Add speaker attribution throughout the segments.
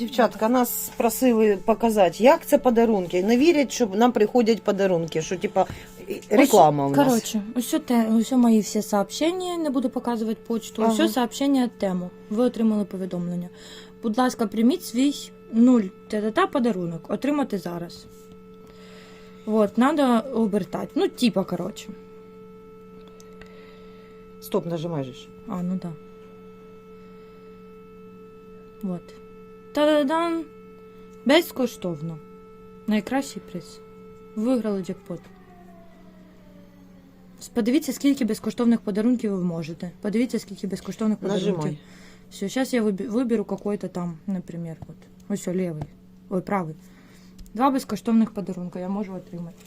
Speaker 1: Дівчатка, нас просили показати, як це подарунки. Не вірять, що нам приходять подарунки, що типа реклама у нас.
Speaker 2: Коротше, ось те, ось мої всі сообщення, не буду показувати почту.
Speaker 1: Ага.
Speaker 2: Ось сообщення тему. Ви отримали повідомлення. Будь ласка, прийміть свій нуль та подарунок. Отримати зараз. Вот, надо обертати. Ну, типа, коротше.
Speaker 1: Стоп, нажимай же.
Speaker 2: А, ну да. Вот. Та-да-дан! Безкоштовно. Найкращий приз. Виграли джекпот. Подивіться, скільки безкоштовних подарунків ви можете. Подивіться, скільки безкоштовних подарунків.
Speaker 1: Нажимай.
Speaker 2: Все, сейчас я выби- выберу какой-то там, например, вот. Ось о, левий. Ой, правий. Два безкоштовних подарунка я можу отримати.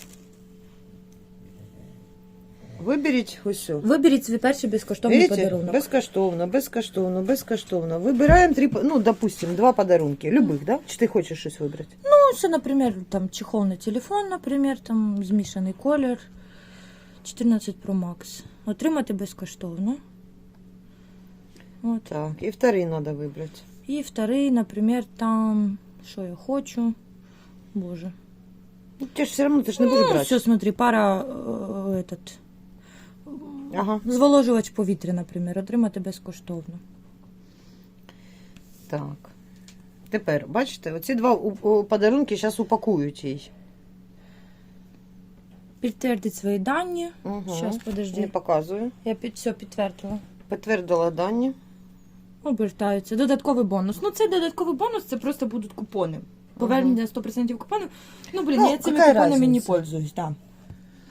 Speaker 1: Виберіть ось. все.
Speaker 2: Виберіть свій перший безкоштовний
Speaker 1: Видите?
Speaker 2: подарунок.
Speaker 1: Безкоштовно, безкоштовно, безкоштовно. Вибираємо три, по- ну, допустим, два подарунки. Любих, да? Чи ти хочеш щось вибрати?
Speaker 2: Ну, це, наприклад, там чехол на телефон, наприклад, там змішаний колір 14 Pro Max. Отримати безкоштовно. От.
Speaker 1: Так, і вторий треба вибрати.
Speaker 2: І вторий, наприклад, там, що я хочу. Боже.
Speaker 1: Ну, ти ж все одно ти ж не будеш
Speaker 2: Ну,
Speaker 1: брати.
Speaker 2: все, смотри, пара е, этот,
Speaker 1: Ага.
Speaker 2: зволожувач повітря, наприклад, отримати безкоштовно.
Speaker 1: Так. Тепер, бачите, оці два подарунки зараз упакують їй.
Speaker 2: Підтвердить свої дані.
Speaker 1: Угу.
Speaker 2: Щас, подожди.
Speaker 1: Не показую.
Speaker 2: Я під все підтвердила.
Speaker 1: Підтвердила дані.
Speaker 2: Обертаються. Додатковий бонус. Ну, це додатковий бонус, це просто будуть купони. Повернення 100% купонів. Ну, блін,
Speaker 1: Ну,
Speaker 2: я цими купонами не пользуюсь, да.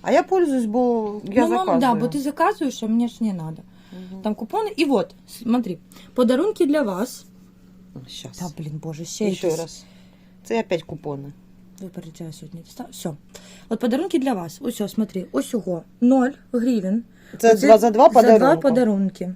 Speaker 1: А я пользуюсь, бо я
Speaker 2: ну,
Speaker 1: заказываю.
Speaker 2: мам, да, бо ты заказываешь, а мне ж не надо.
Speaker 1: Угу.
Speaker 2: Там купоны. И вот, смотри, подарунки для вас.
Speaker 1: Сейчас.
Speaker 2: Да, блин, боже, ще
Speaker 1: Ще
Speaker 2: якісь.
Speaker 1: раз. Це опять купони.
Speaker 2: Випереджаю сьогодні. Все. От подарунки для вас. Ось, смотри, ось його. 0 гривень.
Speaker 1: Це
Speaker 2: Оце
Speaker 1: два за два
Speaker 2: За два
Speaker 1: подарунки.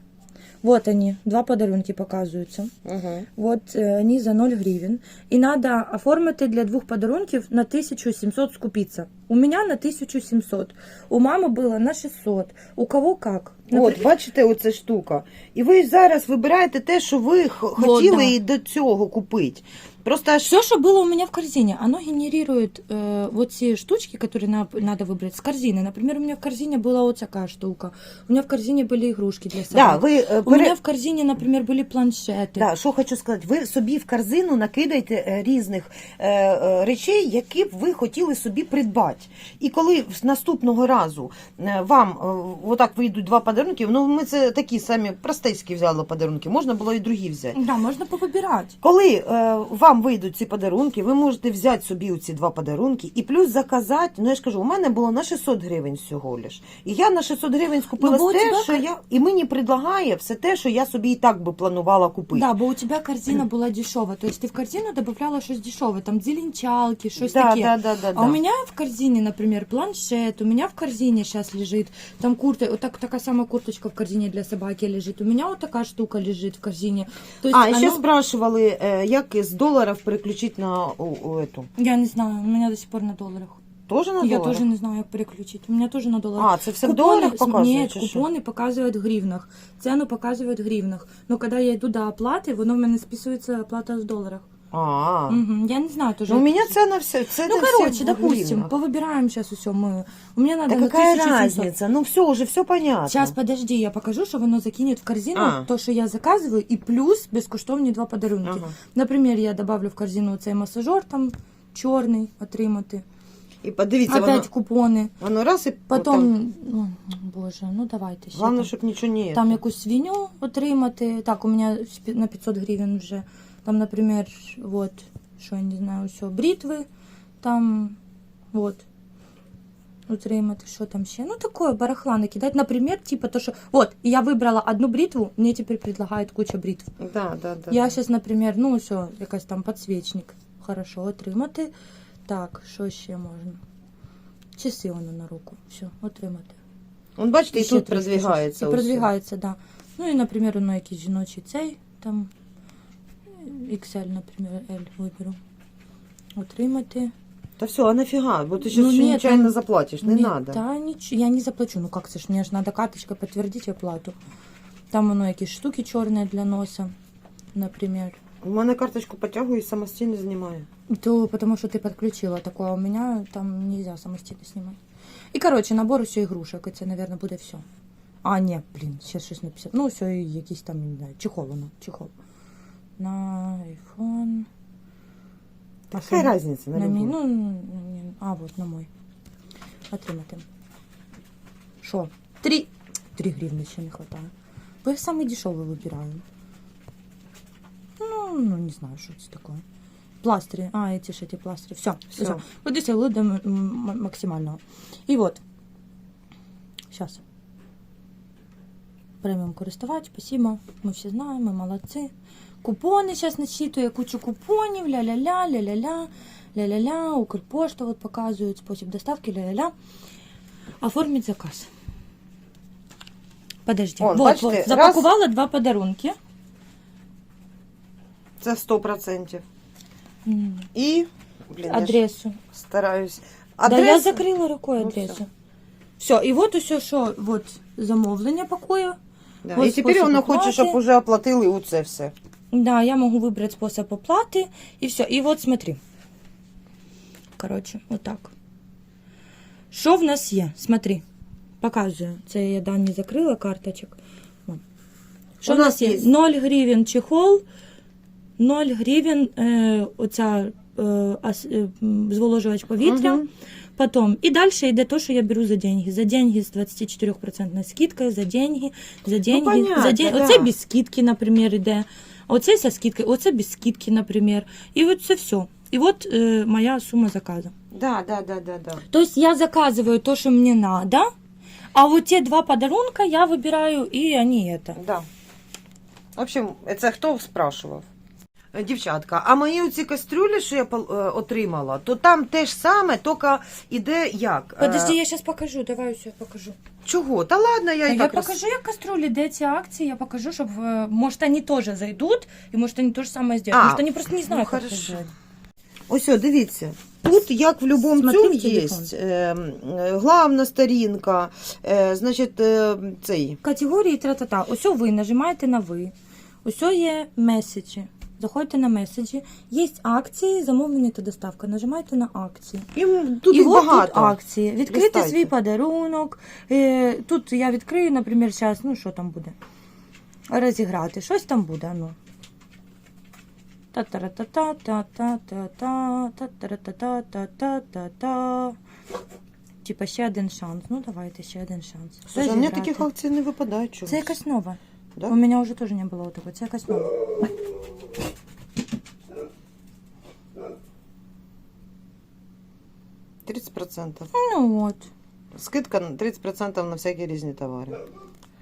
Speaker 2: Вот они, два подарунки показуються.
Speaker 1: Угу.
Speaker 2: Вот е, они за 0 гривен. І надо оформити для двох подарунків на 1700 скупиться. У меня на 1700. У мамы было на 600. У кого как?
Speaker 1: От, бачите, оця штука. І ви зараз вибираєте те, що ви хотіли
Speaker 2: да.
Speaker 1: і до цього купити. Просто аж
Speaker 2: Все, что было у меня в корзине, оно генерирует э, вот те штучки, которые на- надо выбрать с корзины. Например, у меня в корзине была вот такая штука. У меня в корзине были игрушки для
Speaker 1: да,
Speaker 2: собак.
Speaker 1: ви е,
Speaker 2: У меня
Speaker 1: пере...
Speaker 2: в корзине, например, были планшеты.
Speaker 1: Да, що хочу сказати, ви собі в корзину накидаєте е, різних е, е, речей, які б ви хотіли собі придбати. І коли з наступного разу е, вам е, отак вийдуть два подарунки, ну ми це такі самі простецькі взяли подарунки, можна було і другі взяти.
Speaker 2: Да, можно повыбирать.
Speaker 1: Коли е, вам вийдуть ці подарунки, ви можете взяти собі ці два подарунки і плюс заказати. Ну я ж кажу, у мене було на 600 гривень всього лиш. І я на 600 гривень скупила
Speaker 2: Ну,
Speaker 1: те,
Speaker 2: тебе
Speaker 1: що
Speaker 2: кар-
Speaker 1: я і мені предлагає все те, що я собі і так би планувала купити.
Speaker 2: Да, бо у тебя корзина была дешевая. То есть ты в корзину добавляла что-то дешевое, там зеленчалки, что-то
Speaker 1: да,
Speaker 2: такие.
Speaker 1: да, да, да,
Speaker 2: А
Speaker 1: да.
Speaker 2: у меня в корзине, например, планшет, у меня в корзине сейчас лежит, там куртка, вот так, такая самая курточка в корзине для собаки лежит, у меня вот такая штука лежит в корзине. То есть
Speaker 1: А, ще
Speaker 2: оно-
Speaker 1: спрашивали, е, як з доларів переключити на у, у эту.
Speaker 2: Я не знаю, у меня до сих пор на долларах.
Speaker 1: Тоже на
Speaker 2: Я
Speaker 1: доларах?
Speaker 2: тоже не знаю, как переключить. У меня тоже на долларах.
Speaker 1: А, це все в доларах показує?
Speaker 2: Нет,
Speaker 1: чи що?
Speaker 2: купоны показывают в гривнах. Цену показывают в гривнах. Но когда я иду до оплаты, воно в мене списывается оплата в долларах.
Speaker 1: А,
Speaker 2: Мгм, Я не знаю тоже.
Speaker 1: ну у
Speaker 2: это
Speaker 1: меня
Speaker 2: всё.
Speaker 1: цена все, це
Speaker 2: Ну,
Speaker 1: на
Speaker 2: короче,
Speaker 1: всіх
Speaker 2: допустим,
Speaker 1: гривнах.
Speaker 2: повыбираем сейчас все мы. У меня надо
Speaker 1: Да
Speaker 2: на
Speaker 1: какая
Speaker 2: 1700.
Speaker 1: разница? Ну все, уже все понятно.
Speaker 2: Сейчас, подожди, я покажу, что воно закинет в корзину
Speaker 1: А.
Speaker 2: то, що я заказываю, і плюс безкоштовні два подарунки.
Speaker 1: Ага.
Speaker 2: Наприклад, я добавлю в корзину цей масажер там чорний отримати.
Speaker 1: І подивіться,
Speaker 2: Опять
Speaker 1: воно,
Speaker 2: купони.
Speaker 1: воно раз і
Speaker 2: Потом,
Speaker 1: отам.
Speaker 2: ну, боже, ну давайте ще.
Speaker 1: Головне,
Speaker 2: там.
Speaker 1: щоб нічого не...
Speaker 2: Там якусь свиню отримати. Так, у мене спі- на 500 гривень вже. Там, наприклад, вот, що я не знаю, все, бритви, там, вот, отримати, що там ще. Ну, такое, барахла накидать. Наприклад, типа то, що, вот, я вибрала одну бритву, мені тепер предлагають куча бритв.
Speaker 1: Да, да, да.
Speaker 2: Я зараз, наприклад, ну, все, якась там підсвічник. Хорошо, отримати. Так, що ще можна? Часи воно на руку. Все, отримати.
Speaker 1: Он, бачите, і
Speaker 2: Ще
Speaker 1: тут
Speaker 2: трошки
Speaker 1: продвигається.
Speaker 2: щось. І
Speaker 1: ось.
Speaker 2: продвигається, да. Ну і, наприклад, воно якийсь жіночий цей, там XL, наприклад, L виберу. Отримати.
Speaker 1: Та все, а нафіга? Бо ти зараз
Speaker 2: Ну,
Speaker 1: ще
Speaker 2: ні,
Speaker 1: нечайно
Speaker 2: там-
Speaker 1: заплатиш, не
Speaker 2: Ні,
Speaker 1: надо.
Speaker 2: Та нічого, я не заплачу. Ну як це ж, мені ж треба карточка підтвердити оплату. Там воно якісь штуки чорні для носа, наприклад.
Speaker 1: У мене карточку потягує і самостійно знімає.
Speaker 2: То потому что ты подключила такое, а у меня там нельзя самостійно снимать. І коротше, набор усього ігрушок, і це, наверное, буде все. А, ні, блін, ще щось написано. Ну, все, і якийсь там, не знаю, чехол воно, чехол На iPhone.
Speaker 1: Та
Speaker 2: На
Speaker 1: хай
Speaker 2: що?
Speaker 1: різниця на,
Speaker 2: На мій,
Speaker 1: любу.
Speaker 2: ну, ні, а, вот, на мой. Отримати. Що? Три. Три гривни ще не хватає. Бо я самий дешевий вибираю. Ну, ну, не знаю, що це таке. Пластыри. А, эти ж эти пластыри. Все,
Speaker 1: Всё.
Speaker 2: все. Вот здесь я до м- м- максимального. И вот. Сейчас. Премиум користувач, спасибо. Мы все знаем, мы молодцы. Купоны сейчас насчитываю, кучу купонів, ля-ля-ля, ля-ля-ля, ля-ля-ля, Укрпошта вот показывают, способ доставки, ля-ля-ля. Оформить заказ. Подожди.
Speaker 1: Вон,
Speaker 2: вот,
Speaker 1: бачите,
Speaker 2: вот,
Speaker 1: раз.
Speaker 2: запакувала два подарунки.
Speaker 1: Це 100%.
Speaker 2: М,
Speaker 1: І, блін, я ж
Speaker 2: Адресу.
Speaker 1: стараюсь.
Speaker 2: Да, я
Speaker 1: Адреса-
Speaker 2: закрила рукою
Speaker 1: Ну,
Speaker 2: адресу. все, і от усе, що от замовлення пакую.
Speaker 1: Да.
Speaker 2: Ось
Speaker 1: І тепер
Speaker 2: спосіб
Speaker 1: воно хоче,
Speaker 2: оплати.
Speaker 1: щоб уже оплатили у це все.
Speaker 2: Да, я могу выбрать способ оплаты, и все. И вот смотри. Короче, вот так. Що в нас є? Смотри. Показую. Це я дані закрила карточок. Що
Speaker 1: У
Speaker 2: в
Speaker 1: нас
Speaker 2: є?
Speaker 1: є.
Speaker 2: 0 гривень чехол, 0 гривень е, оця е, е, зволожувач повітря.
Speaker 1: Мгм.
Speaker 2: Потом. І далі йде то, що я беру за деньги. За деньги з 24% скидкою, за деньги, за деньги,
Speaker 1: понятно,
Speaker 2: за деньги.
Speaker 1: да.
Speaker 2: Оце без скидки, наприклад, іде. А Оце зі скидкою, оце без скидки, наприклад. І от це все. І от е, моя сума заказу.
Speaker 1: Да, да, да, да, да.
Speaker 2: То есть я заказываю то, что мне надо, а вот те два подарунка я выбираю, и они это.
Speaker 1: Да. В общем, це хто спрашував? Е, Дівчатка, а мої оці кастрюлі, що я е, отримала, то там те ж саме, тільки іде як? Е,
Speaker 2: Подожди, я сейчас покажу, давай все покажу.
Speaker 1: Чого? Та ладно, я
Speaker 2: Я,
Speaker 1: і так роз-
Speaker 2: покажу, як кастрюлі, де ці акції, я покажу, чтобы, может, они тоже зайдут, и может, они то же самое сделают.
Speaker 1: А,
Speaker 2: может, они просто не знают,
Speaker 1: ну, хорошо.
Speaker 2: сделать.
Speaker 1: Ось, дивіться. Тут, як в будь-якому цьому, є е, е, главна сторінка, е, значить, е, цей.
Speaker 2: Категорії тра-та-та. Ось ви нажимаєте на ви. Ось є меседжі. Заходите на меседжі. Є акції, замовлення та доставка. Нажимаєте на акції.
Speaker 1: І тут
Speaker 2: і
Speaker 1: їх
Speaker 2: от
Speaker 1: багато.
Speaker 2: тут акції. Відкрити
Speaker 1: Листайте.
Speaker 2: свій подарунок. Е, тут я відкрию, наприклад, зараз, ну що там буде? Розіграти. Щось там буде, ну. Та-та-ра-та-та-та-та-та-та. Типа ще один шанс. Ну давайте ще один шанс.
Speaker 1: Слушай, а мені
Speaker 2: Розіграти.
Speaker 1: таких акцій не випадає чогось.
Speaker 2: Це якась нова.
Speaker 1: Да?
Speaker 2: У мене вже теж не було такого. Це якась нова.
Speaker 1: – 30%.
Speaker 2: Ну от.
Speaker 1: Скидка на 30% на всякі різні товари.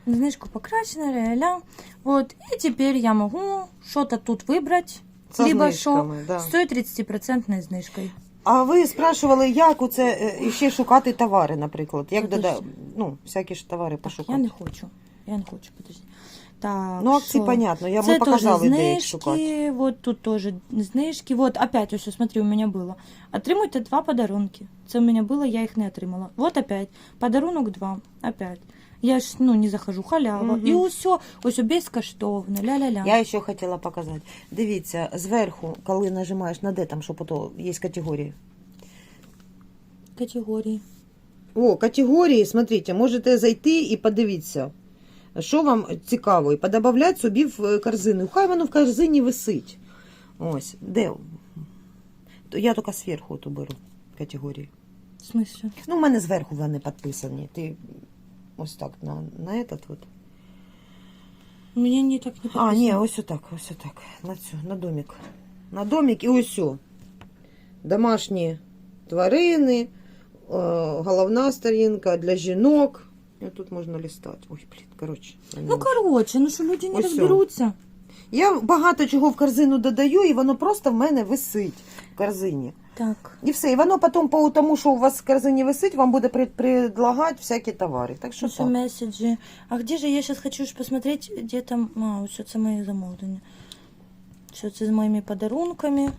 Speaker 2: Знижку покращена, ля-ля. Вот. И теперь я могу что-то тут выбрать.
Speaker 1: З
Speaker 2: либо що
Speaker 1: да.
Speaker 2: з тою 30% знижкою.
Speaker 1: А ви спрашували, як оце е, ще шукати товари, наприклад? Як дода... ну, всякі ж товари пошукати.
Speaker 2: я не хочу. Я не хочу, подожди. Так,
Speaker 1: Ну, акції,
Speaker 2: що?
Speaker 1: понятно, я
Speaker 2: Це
Speaker 1: показала,
Speaker 2: теж
Speaker 1: де їх шукати.
Speaker 2: вот тут тоже знижки. Вот опять, ось, смотри, у меня было. Отримуйте два подарунки. Це у меня было, я їх не отримала. Вот опять. Подарунок два. Опять. Я ж, ну, не захожу, халява.
Speaker 1: Мгм.
Speaker 2: І усе, ось безкоштовно, ля-ля-ля.
Speaker 1: Я ще хотіла показати. Дивіться, зверху, коли нажимаєш на де там, що пото, є категорії.
Speaker 2: Категорії.
Speaker 1: О, категорії, смотрите, можете зайти і подивитися, що вам цікаво, і подобавляти собі в е, корзину. Хай воно в корзині висить. Ось, де? Я тільки зверху ту беру категорії.
Speaker 2: В смысле?
Speaker 1: Ну, у мене зверху вони підписані. Ти ось так на, на этот от.
Speaker 2: У меня не так не
Speaker 1: А, ні, ось отак, ось отак. На цю, на домик. На домик і ось о. Домашні тварини, е, головна сторінка для жінок. І тут можна листати. Ой, блін, коротше.
Speaker 2: Ну, короче, ну що люди не
Speaker 1: Ось
Speaker 2: розберуться.
Speaker 1: Я багато чого в корзину додаю, і воно просто в мене висить в корзині.
Speaker 2: Так.
Speaker 1: І все. І воно потім, по тому, що у вас в корзині висить, вам буде пред- предлагати всякі товари. Так що так.
Speaker 2: меседжі. А где же я сейчас хочу ж посмотреть, где там. А, ось це мої замовлення. Що це з моїми подарунками.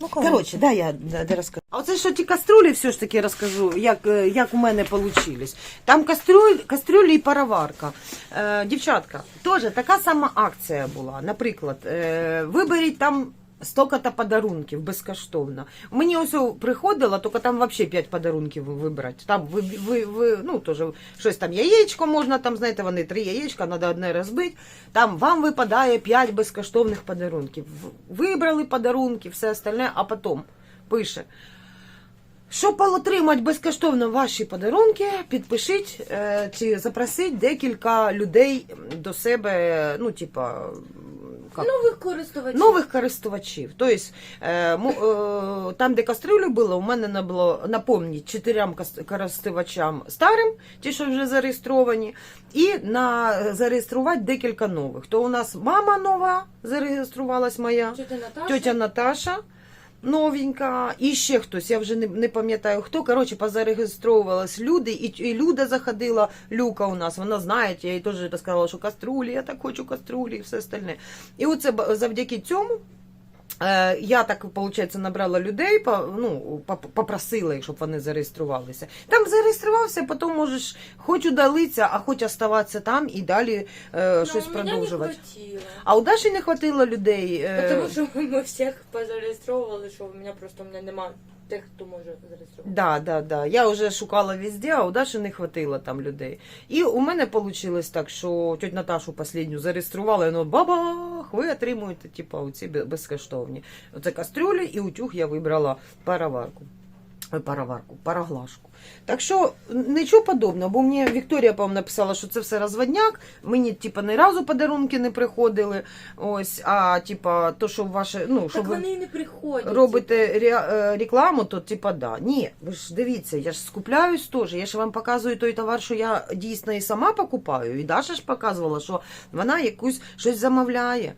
Speaker 2: Ну,
Speaker 1: Коротше, да, я да, де розкажу. А оце що ті каструлі все ж таки розкажу, як, е, як у мене вийшло. Там кастрюль, кастрюлі і пароварка. Е, дівчатка, теж така сама акція була. Наприклад, е, виберіть там столько-то подарунків безкоштовно. Мені ось приходило, тільки там взагалі 5 подарунків вибрати. Там ви, ви, ви, ну, теж щось там яєчко можна, там, знаєте, вони три яєчка, треба одне розбити. Там вам випадає 5 безкоштовних подарунків. Вибрали подарунки, все остальне, а потім пише. Щоб отримати безкоштовно ваші подарунки, підпишіть е, чи запросіть декілька людей до себе, ну, типа, як?
Speaker 2: Нових користувачів.
Speaker 1: нових користувачів. Тобто, там, де кастрюлю було, у мене не було, напомніть, чотирьом користувачам старим, ті, що вже зареєстровані, і на зареєструвати декілька нових. То у нас мама нова зареєструвалась моя,
Speaker 2: Тетя Наташа.
Speaker 1: тетя Наташа. Новенька, і ще хтось, я вже не, не пам'ятаю хто. Коротше, позареєстровувались люди, і, і Люда заходила, Люка у нас, вона знає, я їй теж розказала, що каструлі, я так хочу каструлі і все остальне. І оце завдяки цьому. Е, я так, виходить, набрала людей, ну, попросила їх, щоб вони зареєструвалися. Там зареєструвався, потім можеш хоч удалитися, а хоч оставатися там і далі е, щось
Speaker 2: Ну, у
Speaker 1: продовжувати.
Speaker 2: не.
Speaker 1: А у Даші не хватило людей. е,
Speaker 2: Тому що ми всіх позареєстровували, що у мене просто у мене немає тих, хто може зареєструвати.
Speaker 1: Да, да, да. Я вже шукала везде, а у Даші не хватило там людей. І у мене вийшло так, що тьоть Наташу останню зареєструвала, і воно бабах, ви отримуєте, типу, оці безкоштовні. Оце кастрюлі і утюг я вибрала пароварку. Пароварку, пароглажку. Так що нічого подобного, бо мені Вікторія, по написала, що це все розводняк. Мені, типу, ні разу подарунки не приходили. Ось, а типа, то, що ваше, ну, що
Speaker 2: Так
Speaker 1: ви
Speaker 2: вони і не приходять.
Speaker 1: робите ре- е, рекламу, то типа да. Ні, ви ж дивіться, я ж скупляюсь теж. Я ж вам показую той товар, що я дійсно і сама покупаю. І Даша ж показувала, що вона якусь щось замовляє.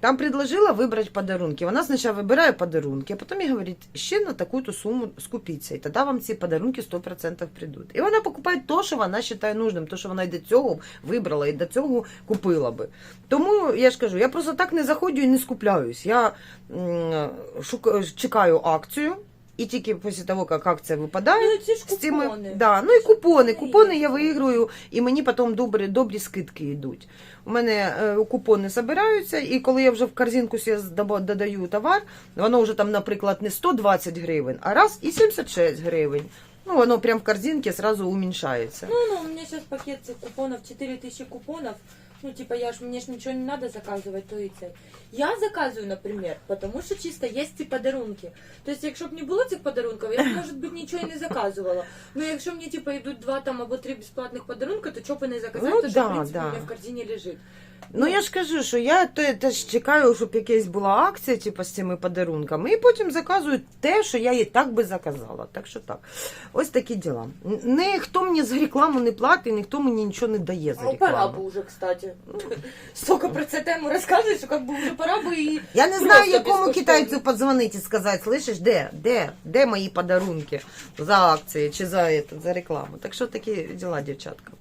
Speaker 1: Там предложила вибрати подарунки. Вона спочатку вибирає подарунки, а потім їй говорить, ще на таку-то суму скупіться, і тоді вам ці подарунки 100% прийдуть. І вона покупає те, що вона вважає нужним, те, що вона і до цього вибрала, і до цього купила би. Тому я ж кажу, я просто так не заходжу і не скупляюсь. Я м, шука, чекаю акцію, і тільки після того, як акція випадає,
Speaker 2: Ну, ці ж
Speaker 1: з цими,
Speaker 2: купони.
Speaker 1: да, ну і купони.
Speaker 2: Купони
Speaker 1: я виіграю, і мені потім добрі, добрі скидки йдуть. У мене е, купони збираються, і коли я вже в корзинку додаю товар, воно вже там, наприклад, не 120 гривень, а раз і 76 гривень. Ну, воно прям в корзинці сразу уменьшається.
Speaker 2: Ну, ну, у меня сейчас пакет цих купонов, 4000 купонов. Ну, типа, я ж, мне ж ничего не надо заказывать, то и це. Я заказываю, например, потому що чисто є ці подарунки. Тобто, якщо б не було цих подарунків, я б, може бути, нічого і не заказувала. Ну, якщо мені, типа, йдуть два там або три безплатних подарунки, то чого б і не заказати,
Speaker 1: Ну,
Speaker 2: то що,
Speaker 1: да,
Speaker 2: в принципі,
Speaker 1: да.
Speaker 2: у мене в корзині лежить.
Speaker 1: Ну я ж кажу, що я те- теж чекаю, щоб якась була акція, типу, з цими подарунками, і потім заказую те, що я і так би заказала. Так що так. Ось такі діла. Н- Ніхто мені за рекламу не платить, ніхто мені нічого не дає за
Speaker 2: А пора
Speaker 1: рекламу.
Speaker 2: бы уже, кстати. Столько про цю тему розказуєш, що как бы вже пора би і...
Speaker 1: Я не
Speaker 2: Просто
Speaker 1: знаю, якому
Speaker 2: безкоштовно.
Speaker 1: китайцю подзвонити і сказати, слышиш, де, де, де мої подарунки за акції чи за, это, за рекламу. Так що такі діла, дівчатка.